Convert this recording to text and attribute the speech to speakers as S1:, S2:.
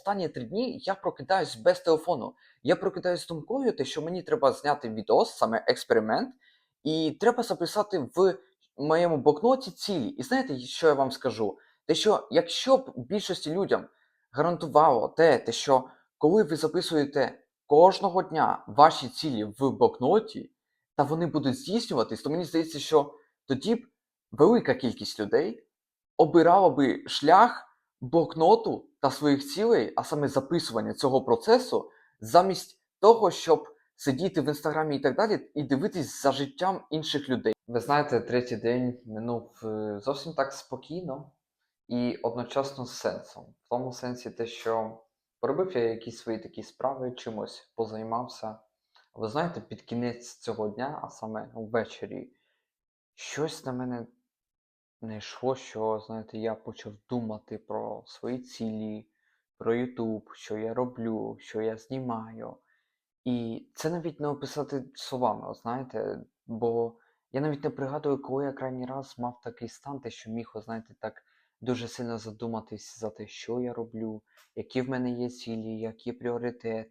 S1: Останні три дні я прокидаюсь без телефону. Я прокидаюсь з думкою, те, що мені треба зняти відос, саме експеримент, і треба записати в моєму блокноті цілі. І знаєте, що я вам скажу? Те, що якщо б більшості людям гарантувало те, те, що коли ви записуєте кожного дня ваші цілі в блокноті, та вони будуть здійснюватись, то мені здається, що тоді б велика кількість людей обирала би шлях блокноту та своїх цілей, а саме записування цього процесу, замість того, щоб сидіти в інстаграмі і так далі, і дивитись за життям інших людей. Ви знаєте, третій день минув е, зовсім так спокійно і одночасно з сенсом. В тому сенсі, те, що поробив я якісь свої такі справи, чимось позаймався. Ви знаєте, під кінець цього дня, а саме ввечері, щось на мене не йшло, що, знаєте, я почав думати про свої цілі, про YouTube, що я роблю, що я знімаю. І це навіть не описати словами, знаєте, бо я навіть не пригадую, коли я крайній раз мав такий стан, те, що міг, знаєте, так дуже сильно задуматись за те, що я роблю, які в мене є цілі, які пріоритети.